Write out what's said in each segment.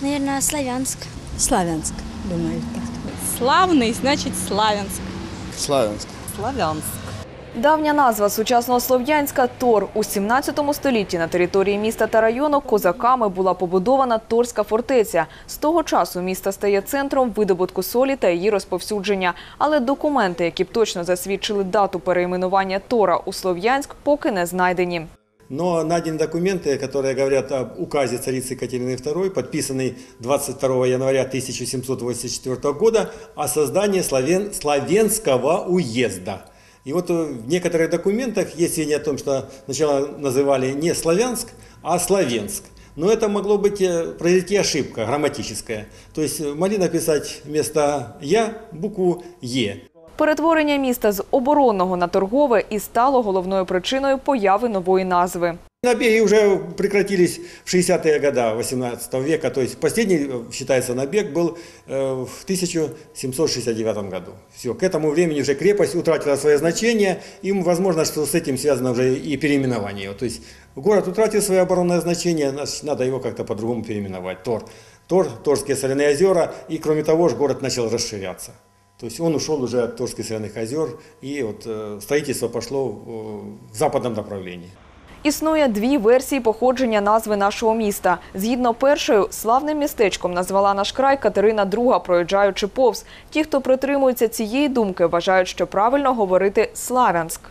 Наверное, Славянск. Славянск, думаю, так. Славний, значить Славянськ. Славянск. Славянськ. Давня назва сучасного Слов'янська Тор. У 17 столітті на території міста та району козаками була побудована Торська фортеця. З того часу місто стає центром видобутку солі та її розповсюдження. Але документи, які б точно засвідчили дату перейменування Тора у Слов'янськ, поки не знайдені. Но найдены документы, которые говорят об указе царицы Екатерины II, подписанный 22 января 1784 года о создании Славен- Славянского уезда. И вот э, в некоторых документах есть сведения о том, что сначала называли не Славянск, а Славенск. Но это могло быть э, произойти ошибка грамматическая. То есть э, могли написать вместо «я» букву «е». Перетворення міста з оборонного на торгове і стало головною причиною появи нової назви. Набеги уже прекратились в 60-е годы 18 века, то есть последний, э, считается, набег был э, в 1769 году. Все, к этому времени уже крепость утратила свое значение, и возможно, что с этим связано уже и переименование его. То есть город утратил свое оборонное значение, значит, надо его как-то по-другому переименовать. Тор, Тор, Торские соляные озера, и кроме того же город начал расширяться. То есть он ушел уже от Торских соляных озер, и вот э, строительство пошло э, в западном направлении. Існує дві версії походження назви нашого міста. Згідно першою, славним містечком назвала наш край Катерина II, проїжджаючи повз. Ті, хто притримуються цієї думки, вважають, що правильно говорити Славянськ.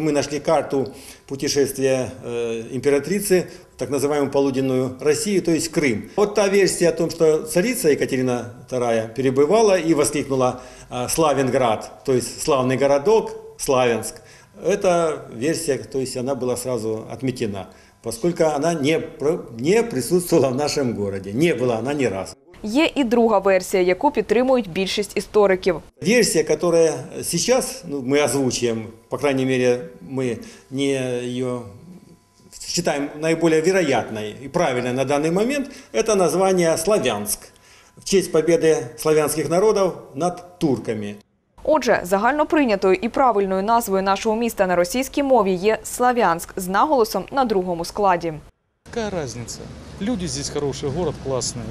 Мы нашли карту путешествия э, императрицы, так называемую полуденную Россию, то есть Крым. Вот та версия о том, что царица Екатерина II перебывала и воскликнула э, Славянград, то есть славный городок, Славянск. Эта версия, то есть она была сразу отметена, поскольку она не, не присутствовала в нашем городе. Не была она ни разу. Є і друга версія, яку підтримують більшість істориків. Версия, которая сейчас ну, мы озвучиваем, по крайней мере, мы не ее считаем наиболее вероятной и правильной на данный момент, это название Славянск в честь победы славянских народов над турками. Отже, загальноприйнятою і правильною назвою нашого міста на російській мові є Славянськ з наголосом на другому складі. Какая разница? Люди здесь хорошие, город классный.